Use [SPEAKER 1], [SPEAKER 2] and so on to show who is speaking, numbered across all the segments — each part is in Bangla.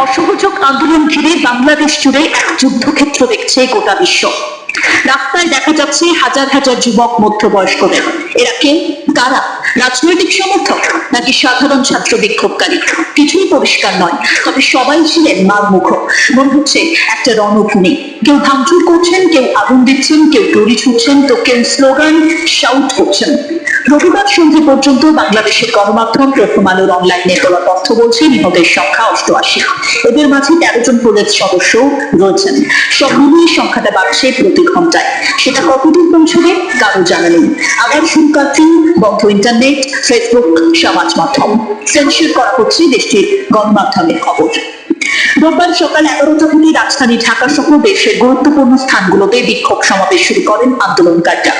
[SPEAKER 1] অসহযোগ আন্দোলন ঘিরে বাংলাদেশ জুড়ে এক যুদ্ধক্ষেত্র দেখছে গোটা বিশ্ব। রাস্তায় দেখা যাচ্ছে হাজার হাজার যুবক মধ্যবয়স্কদের এরা কে? কারা? রাজনৈতিক সমর্থক নাকি সাধারণ ছাত্র বিক্ষোভকারী? কিছুই পরিষ্কার নয়, তবে সবাই ছিলেন মারমুখ মনে হচ্ছে একটা রণভূমি কেউ ভাঙচুর করছেন, কেউ আগুন দিচ্ছেন, কেউ দড়ি ছুটছেন, তো কেউ স্লোগান শাউট করছেন। রবিবার সন্ধ্যে পর্যন্ত বাংলাদেশের গণমাধ্যম প্রথম আলোর অনলাইনে দেওয়া তথ্য বলছে নিহতের সংখ্যা অষ্টআশি এদের মাঝে তেরো জন পুলিশ সদস্য রয়েছেন। সব মিলিয়ে সংখ্যাটা বাড়ছে প্রতি ঘন্টায়। সেটা কতদূর পৌঁছবে, কারও জানা নেই। আবার সুরকাত্রি বন্ধ ইন্টারনেট ফেসবুক সমাজ মাধ্যম। সেন্সর করা হচ্ছে দেশটির গণমাধ্যমের খবর। রোববার সকাল এগারোটা থেকে রাজধানী ঢাকা সহ দেশের গুরুত্বপূর্ণ স্থানগুলোতে বিক্ষোভ সমাবেশ শুরু করেন আন্দোলনকারীরা।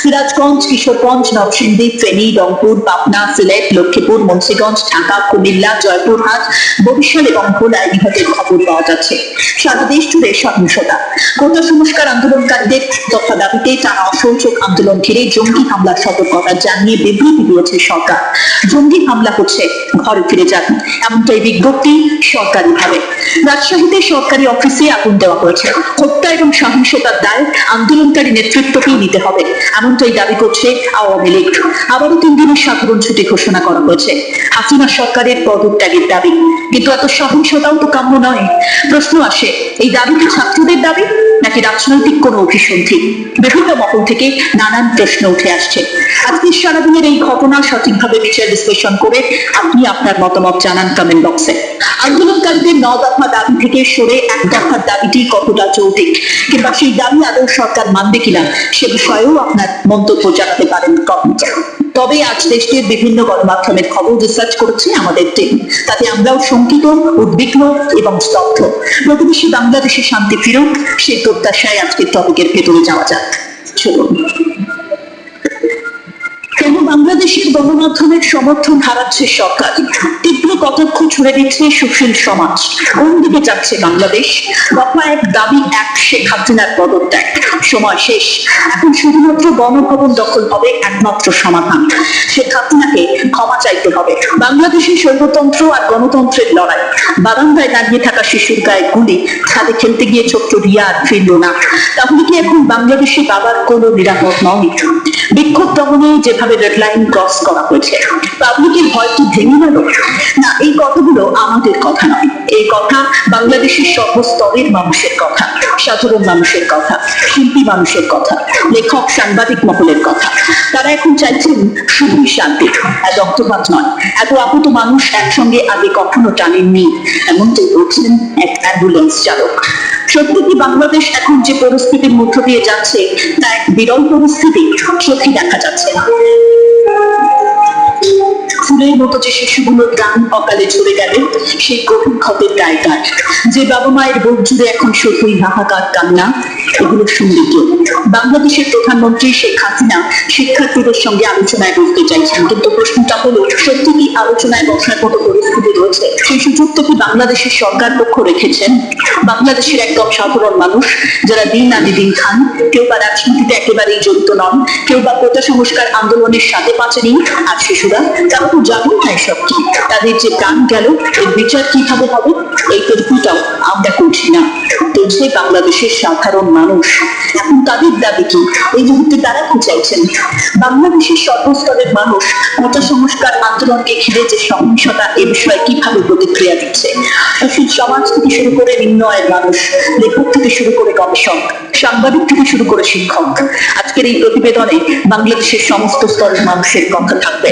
[SPEAKER 1] সিরাজগঞ্জ, কিশোরগঞ্জ, নরসিংদী, ফেনী, রংপুর, পাবনা, সিলেট, লক্ষ্মীপুর, মুন্সিগঞ্জ, ঢাকা, কুমিল্লা, জয়পুরহাট, বরিশাল এবং ভোলায় নিহতের খবর পাওয়া যাচ্ছে। সারা দেশ জুড়ে সহিংসতা। কোটা সংস্কার আন্দোলনকারীদের দফা দাবিতে টানা অসহযোগ আন্দোলন ঘিরে জঙ্গি হামলার সতর্কতা জানিয়ে বিবৃতি দিয়েছে সরকার। জঙ্গি হামলা হচ্ছে, ঘরে ফিরে যান। এমনটাই বিজ্ঞপ্তি সরকারি ভাবে রাজশাহীতে সরকারি অফিসে আগুন দেওয়া হয়েছে। হত্যা এবং সহিংসতার দায় আন্দোলনকারী নেতৃত্বকেই নিতে হবে। এমনটাই দাবি করছে আওয়ামী লীগ। আবারও তিন দিনের সাধারণ ছুটি ঘোষণা করা হয়েছে। হাসিনা সরকারের পদত্যাগের দাবি। কিন্তু এত সহিংসতাও তো কাম্য নয়। প্রশ্ন আসে এই দাবি কি ছাত্রদের দাবি? নাকি রাজনৈতিক কোনো অভিসন্ধি? বিভিন্ন মহল থেকে নানান প্রশ্ন উঠে আসছে। আজকে সারাদিনের এই ঘটনা সঠিকভাবে বিচার বিশ্লেষণ করে আপনি আপনার মতামত জানান কমেন্ট বক্সে আন্দোলনকারীদের ন দফা দাবি থেকে সরে এক দফার দাবিটি কতটা যৌতিক কিংবা সেই দাবি আদৌ সরকার মানবে কিনা, সে বিষয়েও আপনার মন্তব্য জানাতে পারেন কমেন্টে তবে আজ দেশটির বিভিন্ন গণমাধ্যমের খবর রিসার্চ করেছে আমাদের টিম তাতে আমরাও শঙ্কিত, উদ্বিগ্ন এবং স্তব্ধ। প্রতিবেশী বাংলাদেশে শান্তি ফিরুক, সেই প্রত্যাশায় আজকের টপিকের ভেতরে যাওয়া যাক। চলুন। বাংলাদেশের গণমাধ্যমের সমর্থন হারাচ্ছে সরকার। তীব্র কটাক্ষ ছুড়ে দিচ্ছে সুশীল সমাজ। কোন দিকে যাচ্ছে বাংলাদেশ। দফা এক দাবি এক শেখ হাসিনার পদত্যাগ। সময় শেষ। এখন শুধুমাত্র গণভবন দখল হবে একমাত্র সমাধান। শেখ হাসিনাকে ক্ষমা চাইতে হবে। বাংলাদেশের স্বৈরতন্ত্র আর গণতন্ত্রের লড়াই। বারান্দায় দাঁড়িয়ে থাকা শিশুর গায়ে গুলি, ছাদে খেলতে গিয়ে ছোট্ট রিয়া আর ফিরল না। তাহলে কি এখন বাংলাদেশে বাবার কোনো নিরাপদ নয়? বিক্ষোভ দমনে যেভাবে লাইন ক্রস করা হয়েছে। পাবলিকের ভয় কি ভেঙে গেল? না, এই কথাগুলো আমাদের কথা নয়। এই কথা বাংলাদেশের সর্বস্তরের মানুষের কথা, সাধারণ মানুষের কথা, শিল্পী মানুষের কথা, লেখক, সাংবাদিক মহলের কথা। তারা এখন চাইছেন শুধুই শান্তি এত রক্তপাত নয়। এত আহত মানুষ একসঙ্গে আগে কখনো টানেননি, এমনটাই বলছেন এক অ্যাম্বুলেন্স চালক। সত্যি কি বাংলাদেশ এখন যে পরিস্থিতির মধ্য দিয়ে যাচ্ছে, তা এক বিরল পরিস্থিতি চোখে দেখা যাচ্ছে না। ফুলের মতো যে শিশুগুলোর প্রাণ অকালে ঝরে গেল, সেই গভীর ক্ষতের দায়কার যে বাবা মায়ের বুক জুড়ে এখন শুধুই হাহাকার কান্না, এগুলো শুনলে কেউ? বাংলাদেশের প্রধানমন্ত্রী শেখ হাসিনা শিক্ষার্থীদের সঙ্গে আলোচনায় বসতে চাইছেন। কিন্তু প্রশ্নটা হলো, সত্যি কি আলোচনায় বসার মতো পরিস্থিতি রয়েছে? সেই সুযোগটা কি বাংলাদেশের সরকার পক্ষ রেখেছেন? বাংলাদেশের একদম সাধারণ মানুষ, যারা দিন আদি দিন খান, কেউ বা রাজনীতিতে একেবারেই জড়িত নন, কেউ বা কোটা সংস্কার আন্দোলনের সাথে পাচেনি আর শিশুরা তারা তো না এসব কি? তাদের যে প্রাণ গেল, এর বিচার কীভাবে হবে? এই তর্কটাও আমরা করছি না। তুলছে বাংলাদেশের সাধারণ মানুষ, এখন তাদের দাবি কি? এই মুহূর্তে তারা কি চাইছেন? বাংলাদেশের সর্বস্তরের মানুষ কোটা সংস্কার আন্দোলনকে ঘিরে যে সহিংসতা, এ বিষয়ে কীভাবে প্রতিক্রিয়া দিচ্ছে? সুশীল সমাজ থেকে শুরু করে নিম্ন আয়ের মানুষ, লেখক থেকে শুরু করে গবেষক, সাংবাদিক থেকে শুরু করে শিক্ষক, আজকের এই প্রতিবেদনে বাংলাদেশের সমস্ত স্তরের মানুষের কথা থাকবে।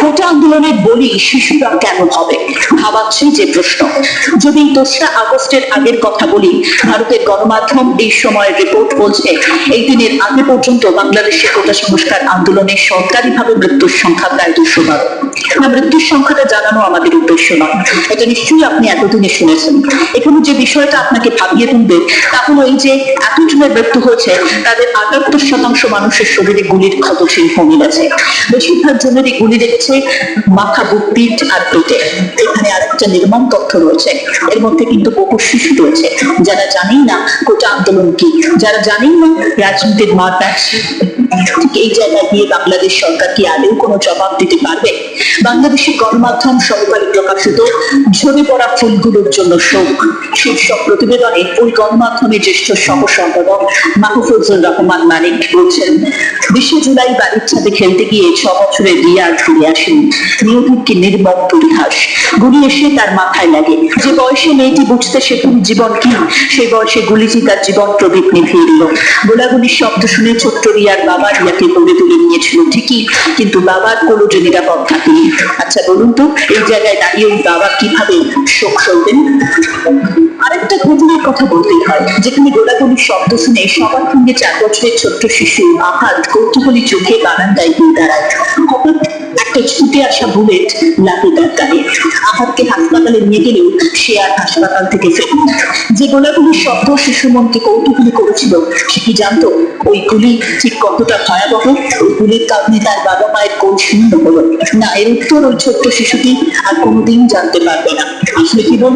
[SPEAKER 1] কোটা আন্দোলনের বলি শিশুরা কেমন হবে? ভাবাচ্ছে যে প্রশ্ন। যদি দোসরা আগস্টের আগের কথা বলি, ভারতের গণমাধ্যম এই সময়ের রিপোর্ট বলছে, এই দিনের আগে পর্যন্ত বাংলাদেশের কোটা সংস্কার আন্দোলনে সরকারিভাবে মৃত্যুর সংখ্যা প্রায় দুশো বারো। মৃত্যুর সংখ্যাটা জানানো আমাদের উদ্দেশ্য নয়। এটা নিশ্চয়ই আপনি এতদিনে শুনেছেন। এখানে যে বিষয়টা আপনাকে ভাবিয়ে তুলবে, তা হলো এই যে এতজনের মৃত্যু হয়েছে, তাদের আটাত্তর শতাংশ মানুষের শরীরে গুলির ক্ষত চিহ্ন মিলেছে বেশিরভাগ জনেরই গুলি দেখছে মাথা, বুক, পিঠ আর পেটে। এখানে আরেকটা নির্মম তথ্য রয়েছে। এর মধ্যে কিন্তু বহু শিশু রয়েছে। যারা জানেই না কোটা আন্দোলন কি, যারা জানেই না রাজনীতির মারপ্যাচ এই জায়গায় গিয়ে বাংলাদেশ সরকার কি আদৌ কোনো জবাব দিতে পারবে? বাংলাদেশের গণমাধ্যম সহকারে প্রকাশিত ঝরে পড়া ফুলগুলোর জন্য শোক। শীর্ষক প্রতিবেদনে ওই গণমাধ্যমের জ্যেষ্ঠ সহ সম্পাদক মাহফুজুর রহমান মানিক বলছেন, বিশে জুলাই বাড়ির ছাদে খেলতে গিয়ে ছ বছরের রিয়া আর ফিরে আসেন। নিয়োগকে নির্মম পরিহাস গুলি এসে তার মাথায় লাগে। যে বয়সে মেয়েটি বুঝতে শেখেন জীবন কি, সেই বয়সে গুলিটি তার জীবন প্রদীপ নিভিয়ে দিল। গোলাগুলির শব্দ শুনে ছোট্ট রিয়ার বাবা রিয়াকে গড়ে তুলে নিয়েছিল, ঠিকই, কিন্তু বাবার কোনো যে নিরাপদ থাকেনি। আচ্ছা বলুন তো, এই জায়গায় দাঁড়িয়ে বাবা কীভাবে শোক সইবেন আরেকটা কথা বলতেই হয়, যেখানে গোলাগুলির শব্দ শুনে সবার সঙ্গে চার বছরের ছোট্ট শিশু আহাত কৌতূহলী চোখে বারান্দায় গিয়ে দাঁড়ায়। একটা ছুটে আসা বুলেট লাগে তার গায়ে আহাতকে হাসপাতালে নিয়ে গেলেও সে আর হাসপাতাল থেকে ফেরে যে গোলাগুলির শব্দ শিশু মনকে কৌতূহলী করেছিল, সে কি জানতো ওই গুলি ঠিক কতটা ভয়াবহ? ওই গুলির কারণে তার বাবা মায়ের কোন শূন্য হলো? না, এর উত্তর ওই ছোট্ট শিশুটি আর কোনোদিন জানতে পারবে না। আসলে কি তো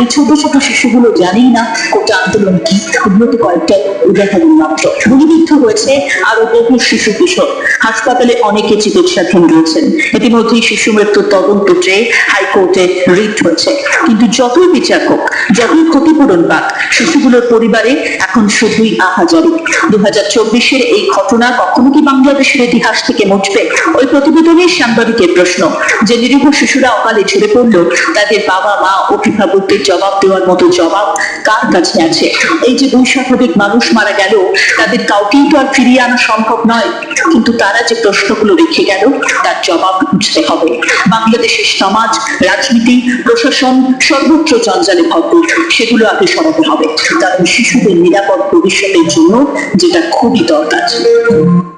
[SPEAKER 1] এই ছোট ছোট শিশুগুলো জানেই না কোটা আন্দোলন কি? ওগুলো তো কয়েকটা উদাহরণ মাত্র। গুলিবিদ্ধ হয়েছে আরও বহু শিশু কিশোর। হাসপাতালে অনেকে চিকিৎসাধীন রয়েছেন। ইতিমধ্যেই শিশু মৃত্যুর তদন্ত চেয়ে হাইকোর্টে রিট হয়েছে। কিন্তু যতই বিচার হোক, যতই ক্ষতিপূরণ পাক, শিশুগুলোর পরিবারে এখন শুধুই আহাজারি। দু হাজার চব্বিশের এই ঘটনা কখনো কি বাংলাদেশের ইতিহাস থেকে মুছবে? ওই প্রতিবেদনে সাংবাদিকের প্রশ্ন, যে নিরীহ শিশুরা অকালে ঝরে পড়ল তাদের বাবা মা অভিভাবকদের জবাব দেওয়ার মতো জবাব কার কাছে আছে? এই যে দুই শতাধিক মানুষ মারা গেল, তাদের কাউকেই তো আর ফিরিয়ে আনা সম্ভব নয়। কিন্তু তারা যে প্রশ্নগুলো রেখে গেল, তার জবাব বুঝতে হবে। বাংলাদেশের সমাজ, রাজনীতি, প্রশাসন সর্বত্র জঞ্জালে ভরপুর সেগুলো আগে সরাতে হবে। কারণ শিশুদের নিরাপদ ভবিষ্যতের জন্য যেটা খুবই দরকার।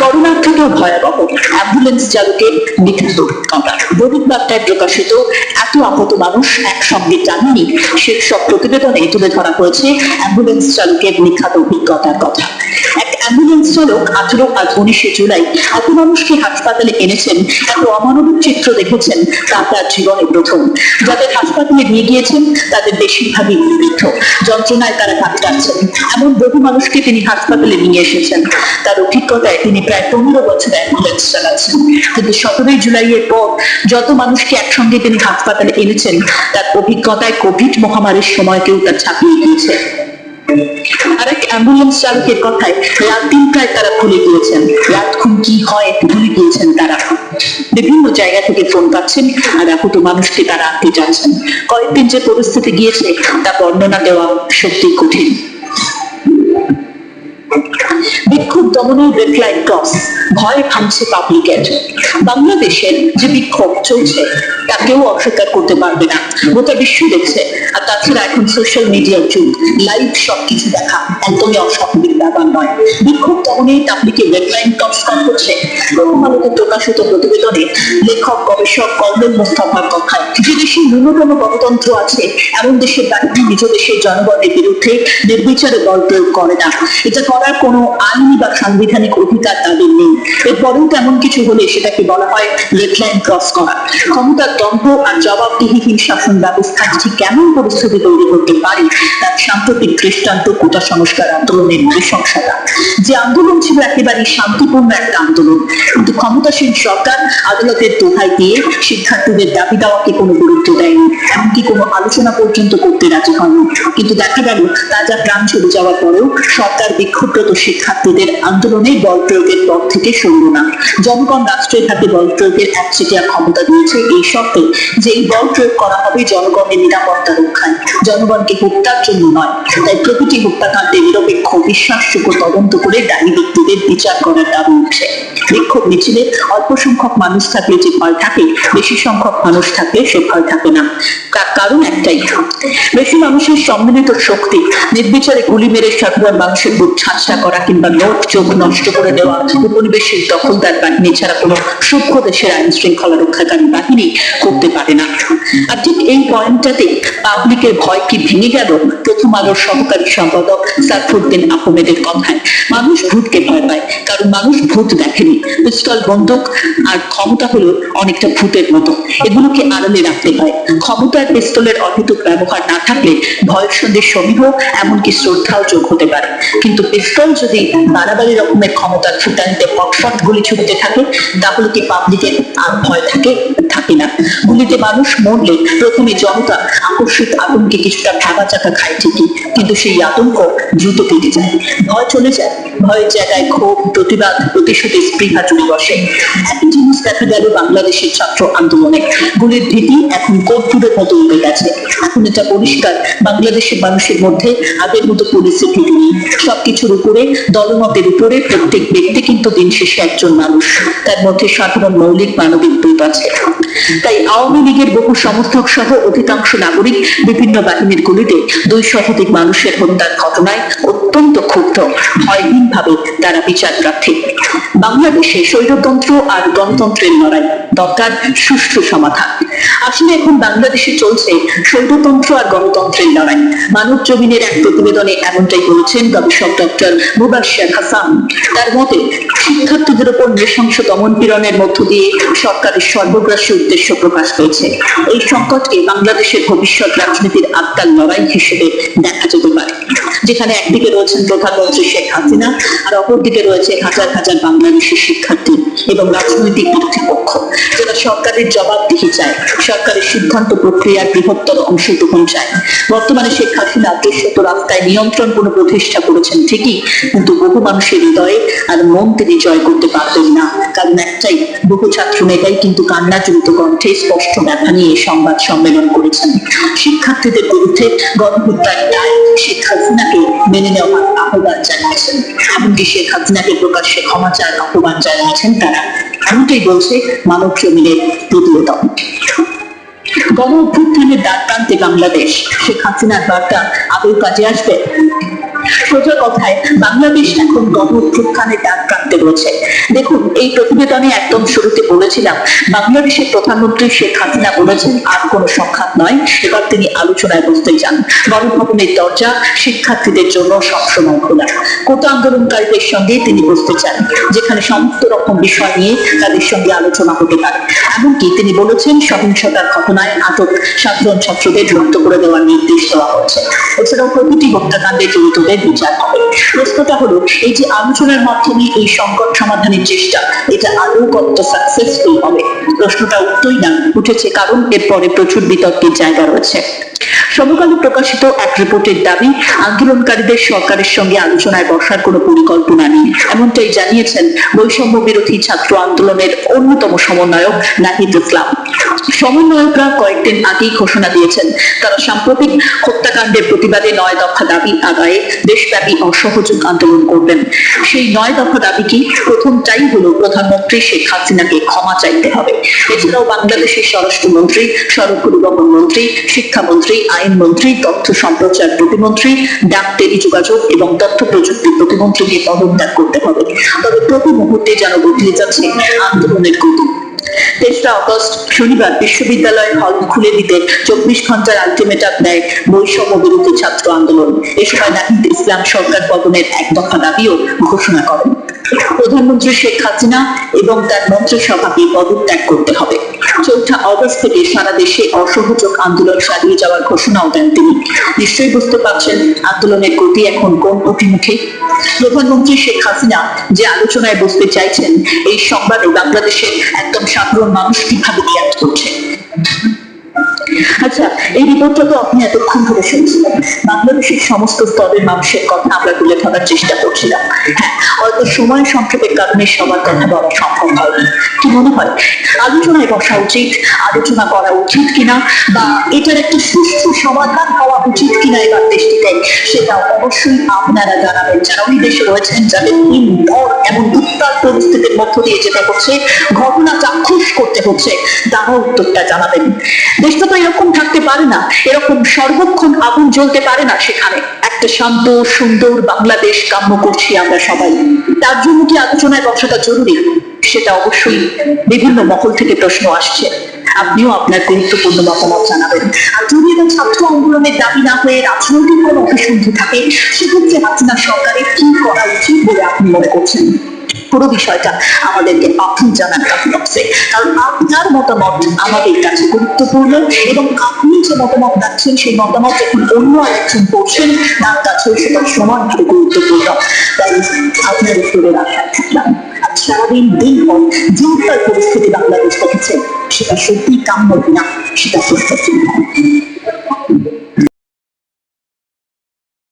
[SPEAKER 1] করোনার থেকেও ভয়াবহ অ্যাম্বুলেন্স চালকের মৃত্যু কথা দৈনিক বার্তায় প্রকাশিত এত আহত মানুষ একসঙ্গে জানেনি শীর্ষক প্রতিবেদনে তুলে ধরা হয়েছে অ্যাম্বুলেন্স চালকের নিখাত অভিজ্ঞতার কথা। অ্যাম্বুলেন্স চালক আঠেরো আর উনিশে জুলাই এত মানুষকে হাসপাতালে এনেছেন এত অমানবিক চিত্র দেখেছেন, তা তার জীবনে প্রথম। যাদের হাসপাতালে নিয়ে গিয়েছেন, তাদের বেশিরভাগই বৃদ্ধ যন্ত্রণায় তারা কাটাচ্ছেন এমন বহু মানুষকে তিনি হাসপাতালে নিয়ে এসেছেন। তার অভিজ্ঞতায় তিনি প্রায় পনেরো বছর অ্যাম্বুলেন্স চালাচ্ছেন। কিন্তু সতেরোই জুলাইয়ের পর যত মানুষকে একসঙ্গে তিনি হাসপাতালে এনেছেন, তার অভিজ্ঞতায় কোভিড মহামারীর সময়কেও তার ছাপিয়ে গিয়েছে আরেক অ্যাম্বুলেন্স চালকের কথায়? রাত তিনটায় তারা ভুলে গিয়েছেন। রাতক্ষণ কি হয় ভুলে গিয়েছেন তারা। বিভিন্ন জায়গা থেকে ফোন পাচ্ছেন আর আহত মানুষকে তারা আনতে চাচ্ছেন কয়েকদিন যে পরিস্থিতি গিয়েছে, তা বর্ণনা দেওয়া সত্যি কঠিন। বিক্ষোভ দমনের রেড লাইন ক্রস ভয় ভাঙছে পাবলিকের বাংলাদেশের যে বিক্ষোভ চলছে তা কেউ অস্বীকার করতে পারবে না। গোটা বিশ্ব দেখছে। আর তাছাড়া এখন সোশ্যাল মিডিয়ার যুগ। লাইভ সবকিছু দেখা একদমই অস্বাভাবিক ব্যাপার নয়। বিক্ষোভ দমনে তাবলিকে রেড লাইন ক্রস করছে। প্রথম আলোতে প্রকাশিত প্রতিবেদনে লেখক, গবেষক, কর্নেল মোস্তফার কথায় যে দেশে ন্যূনতম গণতন্ত্র আছে, এমন দেশের বাহিনী নিজ দেশের জনগণের বিরুদ্ধে নির্বিচারে বল প্রয়োগ করে না। এটা করার কোনো আইনি বা সাংবিধানিক অধিকার তাদের নেই। এরপরেও তেমন কিছু হলে সেটাকে বলা হয় রেড লাইন ক্রস করা। ক্ষমতার দম্ভ আর জবাবদিহিহীন শাসন ব্যবস্থা ঠিক কেমন পরিস্থিতি তৈরি করতে পারে, তার সাম্প্রতিক দৃষ্টান্ত কোটা সংস্কার আন্দোলনের নৃশংসতা। যে আন্দোলন ছিল একেবারে শান্তিপূর্ণ একটা আন্দোলন। কিন্তু ক্ষমতাসীন সরকার আদালতের দোহাই দিয়ে শিক্ষার্থীদের দাবি দেওয়াকে কোনো গুরুত্ব দেয়নি। এমনকি কোনো আলোচনা পর্যন্ত করতে রাজি হয়নি। কিন্তু দেখা গেল তাজা প্রাণ চলে যাওয়ার পরেও সরকার বিক্ষুব্ধত শিক্ষার্থীদের আন্দোলনে বল প্রয়োগের পর থেকে সরল না। জনগণ রাষ্ট্রের হাতে বল প্রয়োগের একচেটিয়া ক্ষমতা দিয়েছে এই শর্তে যে এই বল প্রয়োগ করা হবে জনগণের নিরাপত্তা রক্ষায়। জনগণকে হত্যার জন্য নয়, তাই প্রতিটি হত্যাকাণ্ডে নিরপেক্ষ, বিশ্বাসযোগ্য তদন্ত করে দায়ী ব্যক্তিদের বিচার করার দাবি উঠছে। বিক্ষোভ মিছিলে অল্প সংখ্যক মানুষ থাকলে যে ভয় থাকে, বেশি সংখ্যক মানুষ থাকলে সে ভয় থাকে না। কারণ একটাই। বেশি মানুষের সম্মিলিত শক্তি, নির্বিচারে গুলি মেরে সাধারণ মানুষের বুক ঝাঁসা করা কিংবা নোট চোখ নষ্ট করে দেওয়া উপনিবেশের দখলদার বাহিনী ছাড়া কোনো সূক্ষ্ম দেশের আইন শৃঙ্খলা রক্ষাকারী বাহিনী করতে পারে না। আর ঠিক এই পয়েন্টটাতে পাবলিকের ভয় কি ভেঙে গেল? প্রথম আলোর সহকারী সম্পাদক সারফুদ্দিন আহমেদের কথায়। মানুষ ভূতকে ভয় পায়, কারণ মানুষ ভূত দেখেনি। পিস্তল বন্দুক আর ক্ষমতা হলো অনেকটা ভূতের মতো। এগুলোকে আড়ালে রাখতে হয়। ক্ষমতার পিস্তলের অহেতুক ব্যবহার না থাকলে ভয়ের সঙ্গে সমীহ, এমনকি শ্রদ্ধাও যোগ হতে পারে। কিন্তু পিস্তল যদি বাড়াবাড়ি রকমের ক্ষমতার ফুটানিতে ফটফট গুলি ছুটতে থাকে তাহলে কি পাবলিকের আর ভয় থাকে থাকে না। গুলিতে মানুষ মরলে প্রথমে জনতা আকস্মিক আতঙ্কে কিছুটা ভাবা চাকা খায় ঠিকই, কিন্তু সেই আতঙ্ক দ্রুত কেটে যায়। ভয় চলে যায়, ভয়ের জায়গায় ক্ষোভ, প্রতিবাদ, প্রতিশোধে স্পৃহা জুড়ে বসে। একই জিনিস দেখা গেল বাংলাদেশের ছাত্র আন্দোলনে। গুলির ভীতি এখন কর্পূরের মতো উঠে গেছে। এখন এটা পরিষ্কার, বাংলাদেশের মানুষের মধ্যে আগের মতো পরিস্থিতি নেই। সবকিছুর উপরে দলমতের উপরে প্রত্যেক ব্যক্তি কিন্তু দিন শেষে একজন মানুষ। তার মধ্যে সাধারণ মৌলিক মানবিক দ্বীপ আছে তাই আওয়ামী লীগের বহু সমর্থক সহ অধিকাংশ নাগরিক বিভিন্ন বাহিনীর গুলিতে দুই শতাধিক মানুষের হত্যার ঘটনায় অত্যন্ত ক্ষুব্ধ ভয়হীন ভাবে তারা বিচার প্রার্থী। বাংলাদেশে স্বৈরতন্ত্র আর গণতন্ত্রের লড়াই দরকার সুষ্ঠু সমাধান। আসলে এখন বাংলাদেশে চলছে স্বৈরতন্ত্র আর গণতন্ত্রের লড়াই। মানব জমিনের এক প্রতিবেদনে এমনটাই বলেছেন গবেষক ডক্টর মুবাশির হাসান। তার মতে, শিক্ষার্থীদের উপর নৃশংস দমন পীড়নের মধ্য দিয়ে সরকারের সর্বগ্রাসী উদ্দেশ্য প্রকাশ পেয়েছে এই সংকটকে বাংলাদেশের ভবিষ্যৎ রাজনীতির আত্মার লড়াই হিসেবে দেখা যেতে পারে। যেখানে একদিকে রয়েছেন প্রধানমন্ত্রী শেখ হাসিনা আর অপরদিকে রয়েছে হাজার হাজার বাংলাদেশের শিক্ষার্থী এবং রাজনৈতিক কর্তৃপক্ষ, যারা সরকারের জবাবদিহি চায়, সরকারের সিদ্ধান্ত প্রক্রিয়ার বৃহত্তর অংশগ্রহণ চায়। বর্তমানে শেখ হাসিনা দৃশ্যত রাস্তায় নিয়ন্ত্রণ কোনো প্রতিষ্ঠা করেছেন ঠিকই, কিন্তু বহু মানুষের হৃদয়ে আর মন তিনি জয় করতে পারবেন না। কারণ একটাই, বহু ছাত্র নেতাই কিন্তু কান্না জড়িত কণ্ঠে স্পষ্ট ব্যথা নিয়ে সংবাদ সম্মেলন করেছেন। শিক্ষার্থীদের বিরুদ্ধে গণহত্যার দায় শেখ হাসিনাকে মেনে নেওয়ার আহ্বান জানিয়েছেন। এমনকি শেখ হাসিনাকে প্রকাশ্যে ক্ষমা চার আহ্বান জানিয়েছেন তারা। এমনটাই বলছে মানব জমিনের প্রতিবেদন গণ অভ্যুত্থানের দ্বার প্রান্তে বাংলাদেশ, শেখ হাসিনার বার্তা আদৌ কাজে আসবে? সোজা কথায় বাংলাদেশ এখন গণ অভ্যুত্থানের দ্বার প্রান্তে রয়েছে দেখুন, এই প্রতিবেদনে একদম শুরুতে বলেছিলাম, বাংলাদেশের প্রধানমন্ত্রী শেখ হাসিনা বলেছেন, আর কোনো সংখ্যাত নয়। এবার তিনি আলোচনায় বসতে চান। গণভবনের দরজা শিক্ষার্থীদের জন্য সবসময় খোলা। কোটা আন্দোলনকারীদের সঙ্গে তিনি বসতে চান, যেখানে সমস্ত রকম বিষয় নিয়ে তাদের সঙ্গে আলোচনা হতে পারে। এমনকি তিনি বলেছেন, সহিংসতার ঘটনায় আটক সাধারণ ছাত্রদের মুক্ত করে দেওয়ার নির্দেশ দেওয়া হয়েছে। এছাড়াও প্রতিটি হত্যাকাণ্ডে জড়িতদের বিচার প্রশ্নটা হলো, এই যে আলোচনার মাধ্যমে এই সংকট সমাধানের চেষ্টা, এটা আদৌ কত সাকসেসফুল হবে? প্রশ্নটা উঠতই না উঠেছে, কারণ এরপরে প্রচুর বিতর্কের জায়গা রয়েছে। সমকালে প্রকাশিত এক রিপোর্টের দাবি, আন্দোলনকারীদের সরকারের সঙ্গে আলোচনায় বসার কোনো পরিকল্পনা নেই। এমনটাই জানিয়েছেন বৈষম্য বিরোধী ছাত্র আন্দোলনের অন্যতম সমন্বয়ক নাহিদ ইসলাম। সমন্বয়করা কয়েকদিন আগেই ঘোষণা দিয়েছেন, তারা সাম্প্রতিক হত্যাকাণ্ডের প্রতিবাদে নয় দফা দাবি আদায়ে দেশব্যাপী অসহযোগ আন্দোলন করবেন। সেই নয় দফা দাবি কি প্রথমটাই হলো প্রধানমন্ত্রী শেখ হাসিনাকে ক্ষমা চাইতে হবে। এছাড়াও বাংলাদেশের স্বরাষ্ট্রমন্ত্রী সড়ক পরিবহন মন্ত্রী, শিক্ষামন্ত্রী আইনমন্ত্রী, তথ্য সম্প্রচার প্রতিমন্ত্রী ডাক টেলিযোগাযোগ এবং তথ্য প্রযুক্তি প্রতিমন্ত্রীকে পদত্যাগ করতে হবে। তবে প্রতি মুহূর্তে যেন বদলে যাচ্ছে আন্দোলনের গতি। তেসরা অগস্ট, শনিবার বিশ্ববিদ্যালয়ের হল খুলে দিতে চব্বিশ ঘণ্টার আলটিমেটাম দেয় বৈষম্য বিরোধী ছাত্র আন্দোলন। এ সময় নাহিদ ইসলাম সরকার পতনের এক দফা দাবিও ঘোষণা করেন। প্রধানমন্ত্রী শেখ হাসিনা এবং তার মন্ত্রিসভাকে পদত্যাগ করতে হবে। চৌঠা অগস্ট থেকে সারা দেশে অসহযোগ আন্দোলন চালিয়ে যাওয়ার ঘোষণাও দেন তিনি। নিশ্চয়ই বুঝতে পারছেন আন্দোলনের গতি এখন কোন অভিমুখে? প্রধানমন্ত্রী শেখ হাসিনা যে আলোচনায় বসতে চাইছেন, এই সংবাদে বাংলাদেশের একদম সাধারণ মানুষ কীভাবে রিয়াক্ট করছে? আচ্ছা এই রিপোর্টটা তো আপনি এতক্ষণ ধরে শুনছিলেন। বাংলাদেশের সমস্ত স্তরের মানুষের কথা আমরা তুলে ধরার চেষ্টা করছিলাম। হ্যাঁ অল্প সময় সংক্ষেপের কারণে সবার কথা বলা সম্ভব হয়নি। কি মনে হয়? আলোচনায় বসা উচিত, আলোচনা করা উচিত কিনা, বা এটার একটা সুষ্ঠু সমাধান হওয়া উচিত কিনা এবার দেশটিতে সেটা অবশ্যই আপনারা জানাবেন। যারা ওই দেশে রয়েছেন, যাদের দিন ভর এমন উত্তাল পরিস্থিতির মধ্য দিয়ে যেতে হচ্ছে ঘটনা চাক্ষুষ করতে হচ্ছে তারা উত্তরটা জানাবেন। দেশটা তো এরকম থাকতে পারে না, এরকম সর্বক্ষণ আগুন জ্বলতে পারে না সেখানে। একটা শান্ত, সুন্দর বাংলাদেশ কাম্য করছি আমরা সবাই। তার জন্য কি আলোচনায় বসাটা জরুরি? সেটা অবশ্যই বিভিন্ন মহল থেকে প্রশ্ন আসছে। আপনিও আপনার গুরুত্বপূর্ণ মতামত জানাবেন। আর যদি এটা ছাত্র আন্দোলনের দাবি না হয়ে রাজনৈতিক কোনো অভিসন্ধি থাকে, সেক্ষেত্রে হাসিনা সরকারের কি করা উচিত বলে আপনি মনে করছেন? পুরো বিষয়টা আমাদেরকে আপনি জানান কাছে কারণ আপনার মতামত আমাদের কাছে গুরুত্বপূর্ণ এবং আপনি যে মতামত রাখছেন, সেই মতামত যখন অন্য আরেকজন পড়ছেন তার কাছেও সেটা সমানভাবে গুরুত্বপূর্ণ। তাই আপনার উত্তরের আশায় থাকলাম সারাদিন দিন পর জোরদার পরিস্থিতি বাংলাদেশ দেখেছে সেটা সত্যি কাম্য কিনা, সেটা চিহ্ন